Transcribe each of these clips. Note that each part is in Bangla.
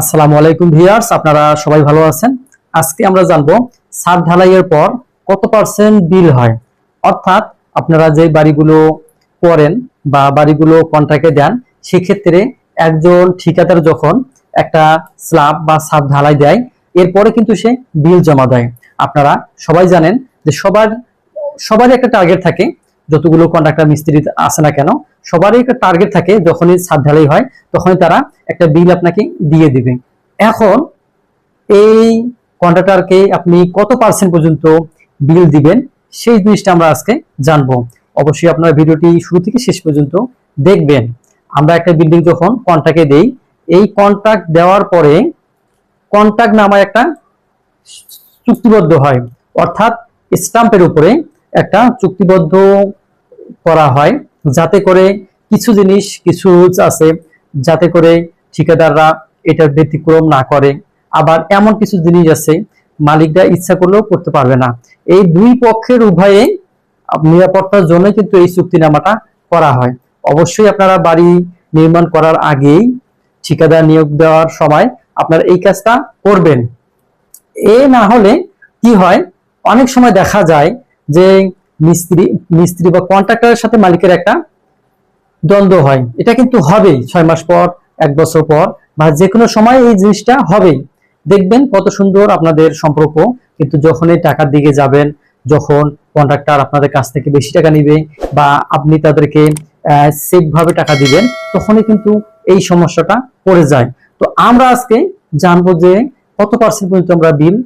আসসালামু আলাইকুম ভিউয়ার্স, আপনারা সবাই ভালো আছেন? আজকে আমরা জানব ছাদ ঢালাইয়ের পর কত পার্সেন্ট বিল হয়? অর্থাৎ আপনারা যে বাড়িগুলো করেন বা বাড়িগুলো কন্ট্রাক্টে দেন, সেক্ষেত্রে একজন ঠিকাদার যখন একটা স্ল্যাব বা ছাদ ঢালাই দেয়, এরপরে কিন্তু সে বিল জমা দেয়। আপনারা সবাই জানেন যে সবার, সবারই একটা টার্গেট থাকে, যতগুলো কন্ট্রাক্টর মিস্ত্রি আছে না কেন সবারই একটা টার্গেট থাকে যখনই ছাদ ঢালাই হয়, তখনই তারা একটা বিল আপনাকে দিয়ে দিবে। এখন এই কন্ট্রাক্টরকে আপনি কত পার্সেন্ট পর্যন্ত বিল দিবেন, সেই জিনিসটা আমরা আজকে জানব। অবশ্যই আপনারা ভিডিওটি শুরু থেকে শেষ পর্যন্ত দেখবেন। আমরা একটা বিল্ডিং যখন কন্ট্রাক্টে দেই, এই কন্ট্রাক্ট দেওয়ার পরে কন্ট্রাক্ট নামায় একটা চুক্তিবদ্ধ হয়। অর্থাৎ স্টাম্পের উপরে একটা চুক্তিবদ্ধ করা হয়। যাতে করে কিছু জিনিস, কিছু রুলস আছে যাতে করে ঠিকাদাররা এটার ব্যতিক্রম না করে। আবার এমন কিছু জিনিস আছে, মালিকরা ইচ্ছা করলেও করতে পারবে না। এই দুই পক্ষের উভয়ে নিরাপত্তার জন্য কিন্তু এই চুক্তিনামাটা করা হয়। অবশ্যই আপনারা বাড়ি নির্মাণ করার আগেই ঠিকাদার নিয়োগ দেওয়ার সময় আপনারা এই কাজটা করবেন। এ না হলে কি হয়? অনেক সময় দেখা যায় যে মিস্ত্রি মিস্ত্রি বা কন্ট্রাক্টরের সাথে মালিকের একটা দ্বন্দ্ব হয়। এটা কিন্তু হবেই ছয় মাস পর, এক বছর পর, বা যে কোনো সময় এই জিনিসটা হবেই। দেখবেন কত সুন্দর আপনাদের সম্পর্ক, কিন্তু যখনই টাকার দিকে যাবেন, যখন কন্ট্রাক্টর আপনাদের কাছ থেকে বেশি টাকা নিবে, বা আপনি তাদেরকে সেফ ভাবে টাকা দিবেন, তখনই কিন্তু এই সমস্যাটা পড়ে যায়। তো আমরা আজকে জানব যে কত পার্সেন্ট পর্যন্ত আমরা বিল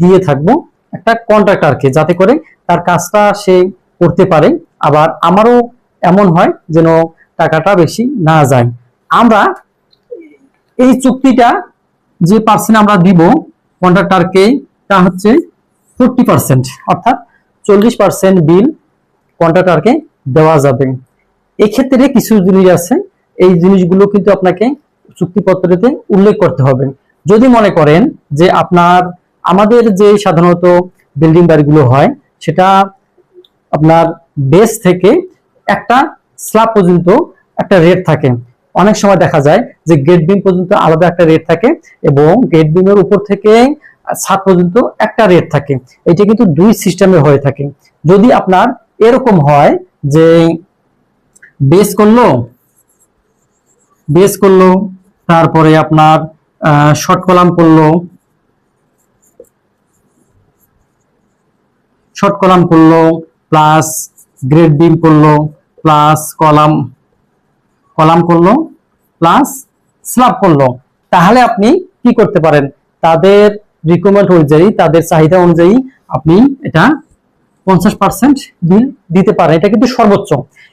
দিয়ে থাকব একটা কন্ট্রাক্টরকে যাতে করে তার কাজটা সে করতে পারে। আবার আমারও এমন হয় যেন টাকাটা বেশি না যায়। আমরা এই চুক্তিটা যে পার্সেন্ট আমরা দিব কন্ট্রাক্টরকে তা হচ্ছে ফোরটি পার্সেন্ট, অর্থাৎ চল্লিশ পার্সেন্ট বিল কন্ট্রাক্টরকে দেওয়া যাবে। এক্ষেত্রে কিছু জিনিস আছে। এই জিনিসগুলো কিন্তু আপনাকে চুক্তিপত্রতে উল্লেখ করতে হবে। যদি মনে করেন যে আপনার, আমাদের যে সাধারণত বিল্ডিং বাড়িগুলো হয় সেটা আপনার বেস থেকে একটা স্ল্যাব পর্যন্ত একটা রেট থাকে। অনেক সময় দেখা যায় যে গেট বিম পর্যন্ত আলাদা একটা রেট থাকে এবং গেট বিমের উপর থেকে ছাদ পর্যন্ত একটা রেট থাকে। এটা কিন্তু দুই সিস্টেমে হয়ে থাকে। যদি আপনার এরকম হয় যে বেস করল বেস করল, তারপরে আপনার শর্ট কলাম করল শর্ট কলাম করল প্লাস গ্রেড বিম করল প্লাস কলাম কলাম করল প্লাস স্ল্যাব করল। তাহলে আপনি কি করতে পারেন? তাদের রিকমেন্ড অনুযায়ী, তাদের চাহিদা অনুযায়ী আপনি এটা পঞ্চাশ পার্সেন্ট বিল দিতে পারেন। এটা কিন্তু সর্বোচ্চ।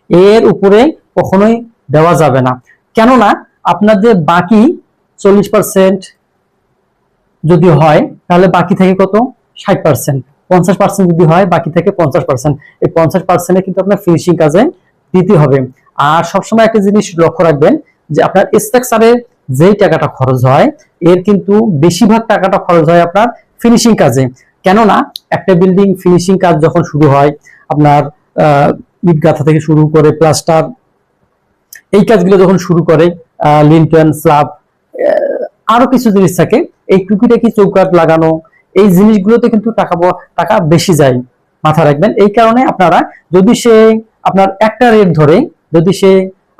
এর উপরে কখনোই দেওয়া যাবে না। কেননা আপনার যে বাকি চল্লিশ পার্সেন্ট যদি হয়, তাহলে বাকি থেকে কত? ষাট পার্সেন্ট পঞ্চাশ পার্সেন্ট যদি হয়, বাকি থেকে পঞ্চাশ পার্সেন্ট এই পঞ্চাশ পার্সেন্টে কিন্তু আপনার ফিনিশিং কাজে দিতে হবে। আর সবসময় একটা জিনিস লক্ষ্য রাখবেন যে আপনার স্ট্রাকচারে যেই টাকাটা খরচ হয়, এর কিন্তু বেশিরভাগ টাকাটা খরচ হয় আপনার ফিনিশিং কাজে। কেননা, একটা বিল্ডিং ফিনিশিং কাজ যখন শুরু হয়, আপনার ইট গাঁথা থেকে শুরু করে প্লাস্টার এই কাজগুলো যখন শুরু করে লিন্টন স্লাব আরও কিছু জিনিস থাকে, এই টুকিটাকি চৌকাট লাগানো এই জিনিসগুলোতে কিন্তু টাকা টাকা বেশি যায় মাথা রাখবেন। এই কারণে আপনারা যদি সে আপনার একটা রেট ধরে যদি সে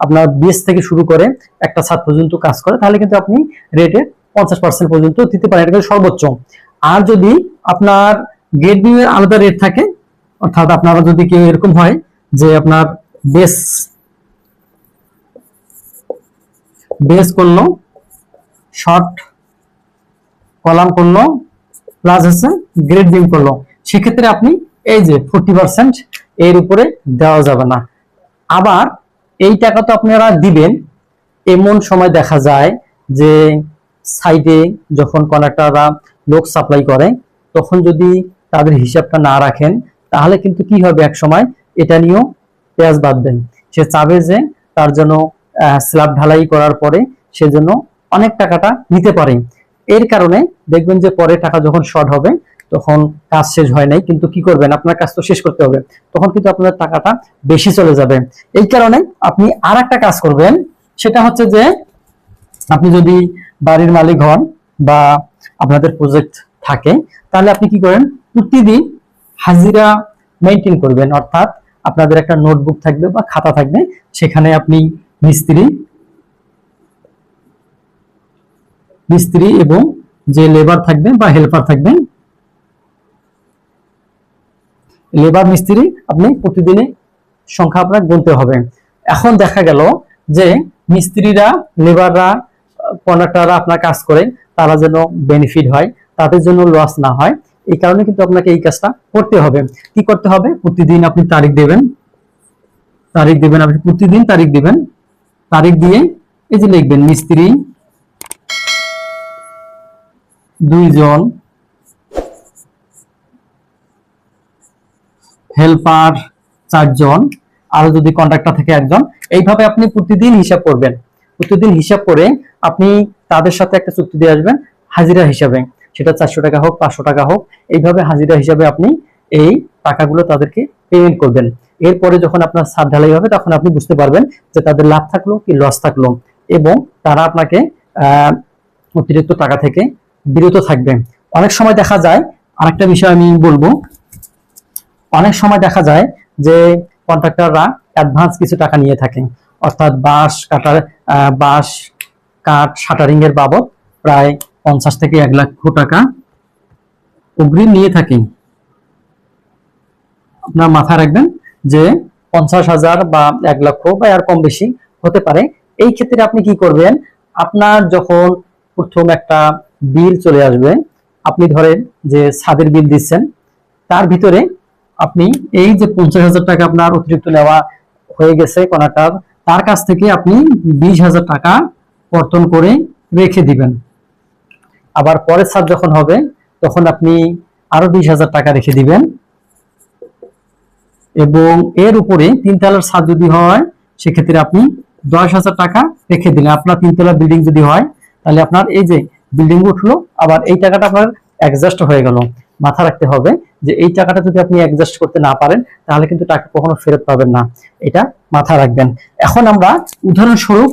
আপনার বেস থেকে শুরু করে একটা ছাদ পর্যন্ত কাজ করে, তাহলে কিন্তু আপনি রেটে পঞ্চাশ পার্সেন্ট পর্যন্ত দিতে পারেন, এটা সর্বোচ্চ। আর যদি আপনার গেট বিম এর আলাদা রেট থাকে, অর্থাৎ আপনারা যদি কেউ এরকম হয় যে আপনার বেস বেস করল শর্ট কলাম করল প্লাস হচ্ছে গ্রেড বিম করল। সেক্ষেত্রে আপনি এই যে ফোরটি পার্সেন্ট এর উপরে দেওয়া যাবে না। আবার এই টাকা তো আপনারা দিবেন। এমন সময় দেখা যায় যে সাইডে যখন কন্ট্রাক্টররা লোক সাপ্লাই করে, তখন যদি তাদের হিসাবটা না রাখেন, তাহলে কিন্তু কি হবে এক সময়? এটা নিয়েও পেঁয়াজ বাঁধবেন সে চাবে যে তার জন্য স্ল্যাব ঢালাই করার পরে সেজন্য অনেক টাকাটা নিতে পারে। এর কারণে দেখবেন যে পরে টাকা যখন শর্ট হবে, তখন কাজ শেষ হয় নাই। কিন্তু কি করবেন? আপনার কাজ তো শেষ করতে হবে। তখন কিন্তু আপনার টাকাটা বেশি চলে যাবে। এই কারণে আপনি আর একটা কাজ করবেন। সেটা হচ্ছে যে আপনি যদি বাড়ির মালিক হন বা আপনাদের প্রজেক্ট থাকে, তাহলে আপনি কি করেন? প্রতিদিন হাজিরা মেনটেন করবেন। অর্থাৎ আপনাদের একটা নোটবুক থাকবে বা খাতা থাকবে। সেখানে আপনি মিস্ত্রি মিস্ত্রি এবং যে লেবার থাকবে বা হেল্পার থাকবেন লেবার মিস্ত্রি আপনি প্রতিদিনই সংখ্যা আপনার গুনতে হবে। এখন দেখা গেল যে মিস্ত্রিরা লেবাররা কন্ট্রাক্টররা আপনার কাজ করে, তারা যেন বেনিফিট হয়, তাদের জন্য লস না হয়, এই কারণে কিন্তু আপনাকে এই কাজটা করতে হবে। কি করতে হবে? প্রতিদিন আপনি তারিখ দেবেন। তারিখ দেবেন, আপনি প্রতিদিন তারিখ দিবেন। তারিখ দিয়ে এই যে লিখবেন, মিস্ত্রি দুইজন হেল্পার চারজন, আরও যদি কন্ট্রাক্টর থেকে একজন, এইভাবে আপনি প্রতিদিন হিসাব করবেন। প্রতিদিন হিসাব করে আপনি তাদের সাথে একটা চুক্তি দিয়ে আসবেন, হাজিরা হিসাবে। সেটা চারশো টাকা হোক, পাঁচশো টাকা হোক, এইভাবে হাজিরা হিসাবে আপনি এই টাকাগুলো তাদেরকে পেমেন্ট করবেন। এরপরে যখন আপনার সাত ঢালাই হবে, তখন আপনি বুঝতে পারবেন যে তাদের লাভ থাকল কি লস থাকল এবং তারা আপনাকে অতিরিক্ত টাকা থেকে বিরত থাকবে অনেক সময় দেখা যায়, আরেকটা বিষয় আমি বলব। অনেক সময় দেখা যায় যে কন্ট্রাক্টররা অ্যাডভান্স কিছু টাকা নিয়ে থাকে অর্থাৎ বাঁশ, কাটার বাঁশ, কাঠ শাটারিং এর বাবদ প্রায় পঞ্চাশ থেকে এক লক্ষ টাকা অগ্রিম নিয়ে থাকি আপনার মাথায় রাখবেন যে পঞ্চাশ হাজার বা এক লক্ষ বা আর কম বেশি হতে পারে। এই ক্ষেত্রে আপনি কি করবেন? আপনার যখন প্রথম একটা বিল চলে আসবে। আপনি ধরেন যে ছাদের বিল দিচ্ছেন, তার ভিতরে আপনি এই যে পঞ্চাশ হাজার টাকা আপনার অতিরিক্ত নেওয়া হয়ে গেছে কোনাটার তার কাছ থেকে আপনি বিশ হাজার টাকা কর্তন করে রেখে দিবেন। আবার পরের ছাদ যখন হবে, তখন আপনি আরও বিশ হাজার টাকা রেখে দিবেন। এবং এর উপরে তিনতলার ছাদ যদি হয়, সেক্ষেত্রে আপনি দশ হাজার টাকা রেখে দিলেন। আপনার তিনতলা বিল্ডিং যদি হয়, তাহলে আপনার এই যে বিল্ডিং উঠল, আবার এই টাকাটা আপনার অ্যাডজাস্ট হয়ে গেল। মাথা রাখতে হবে যে এই টাকাটা যদি আপনি অ্যাডজাস্ট করতে না পারেন, তাহলে কিন্তু টাকা কখনো ফেরত পাবেন না। এটা মাথা রাখবেন। এখন আমরা উদাহরণস্বরূপ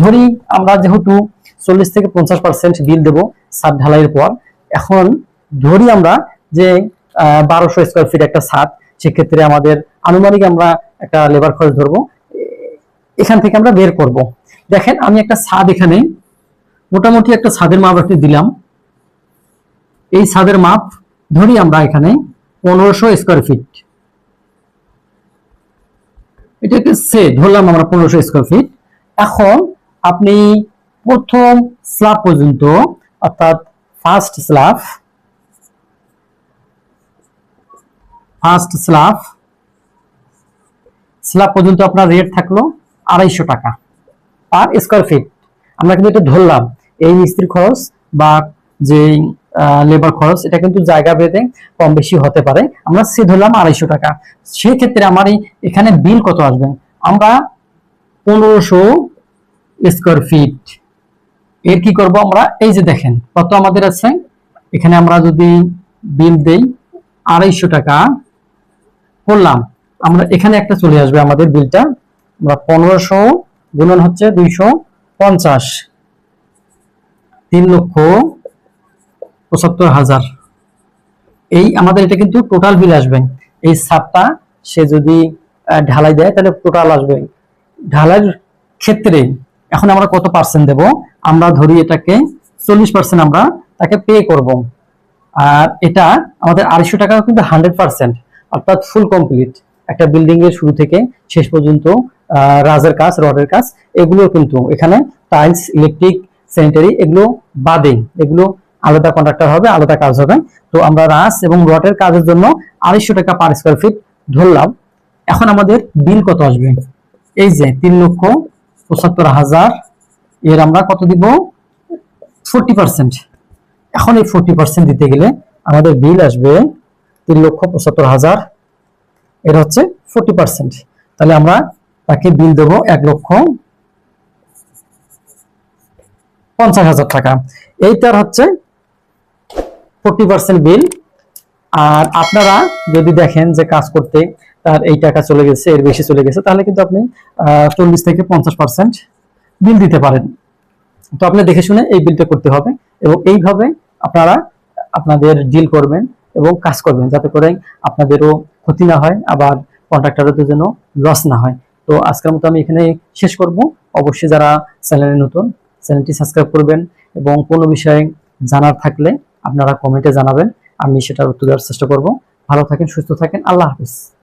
ধরি, আমরা যেহেতু চল্লিশ থেকে পঞ্চাশ পার্সেন্ট বিল দেবো ছাদ ঢালাইয়ের পর, এখন ধরি আমরা যে বারোশো স্কোয়ার ফিট একটা ছাদ, সেক্ষেত্রে আমাদের আনুমানিক আমরা একটা লেবার খরচ ধরবো। এখান থেকে আমরা বের করব। দেখেন, আমি একটা ছাদ এখানে মোটামুটি একটা ছাদের মাপ একটু দিলাম। এই ছাদের মাপ ধরি আমরা এখানে পনেরোশো স্কোয়ার ফিট এটাকে সে ধরলাম আমরা পনেরোশো স্কোয়ার ফিট এখন আপনি প্রথম স্ল্যাব পর্যন্ত, অর্থাৎ first slab first slab slab পর্যন্ত আপনার রেট থাকল আড়াইশো টাকা পার স্কোয়ার ফিট আমরা কিন্তু এটা ধরলাম। এই মিস্ত্রি খরচ বা যে লেবার খরচ, এটা কিন্তু জায়গা ভেদে কম বেশি হতে পারে। আমরা সে ধরলাম আড়াইশো টাকা। সেক্ষেত্রে আমার এখানে বিল কত আসবে? আমরা পনেরোশো স্কোয়ার ফিট এর কি করব আমরা? এই যে দেখেন, কত আমাদের আছে? এখানে আমরা যদি বিল দেই আড়াইশো টাকা, করলাম। আমরা এখানে একটা চলে আসবে আমাদের বিলটা আমরা পনেরোশো গুণন হচ্ছে দুইশো পঞ্চাশ। তিন লক্ষ পঁচাত্তর হাজার। এই আমাদের এটা কিন্তু টোটাল বিল আসবে। এই সাপটা সে যদি ঢালাই দেয়, তাহলে টোটাল আসবে। ঢালাইয়ের ক্ষেত্রে এখন আমরা কত পার্সেন্ট দেব? আমরা ধরি এটাকে চল্লিশ পার্সেন্ট আমরা তাকে পে করব। আর এটা আমাদের আড়াইশো টাকা কিন্তু হান্ড্রেড পার্সেন্ট অর্থাৎ ফুল কমপ্লিট একটা বিল্ডিং এর শুরু থেকে শেষ পর্যন্ত রাজের কাজ, রডের কাজ এগুলো কিন্তু এখানে টাইলস ইলেকট্রিক স্যানিটারি এগুলো বাদে এগুলো আলাদা কন্ট্রাক্টর হবে, আলাদা কাজ হবে। তো আমরা রাস এবং রডের কাজের জন্য আড়াইশো টাকা পার স্কোয়ার ফিট ধরলাম। এখন আমাদের বিল কত আসবে? এই যে তিন লক্ষ পঁচাত্তর হাজার, এর আমরা কত দিব? ফোরটি পার্সেন্ট এখন এই ফোরটি পার্সেন্ট দিতে গেলে আমাদের বিল আসবে তিন লক্ষ পঁচাত্তর হাজার, এর হচ্ছে ফোরটি পার্সেন্ট তাহলে আমরা তাকে বিল দেবো এক লক্ষ পঞ্চাশ হাজার টাকা। এইটার হচ্ছে ফোরটি বিল। আর আপনারা যদি দেখেন যে কাজ করতে তার এই টাকা চলে গেছে, এর বেশি চলে গেছে, তাহলে কিন্তু আপনি চল্লিশ থেকে পঞ্চাশ পার্সেন্ট বিল দিতে পারেন। তো আপনি দেখে শুনে এই বিলটা করতে হবে এবং এইভাবে আপনারা আপনাদের ডিল করবেন এবং কাজ করবেন যাতে করে আপনাদেরও ক্ষতি না হয়, আবার কন্ট্রাক্টরের যেন লস না হয়। তো আজকের মতো আমি এখানে শেষ করব। অবশ্যই যারা চ্যানেলে নতুন চ্যানেলটি সাবস্ক্রাইব করবেন এবং কোনো বিষয়ে জানার থাকলে আপনারা কমেন্টে জানাবেন। আমি সেটার উত্তর দেওয়ার চেষ্টা করব। ভালো থাকেন, সুস্থ থাকেন। আল্লাহ হাফিজ।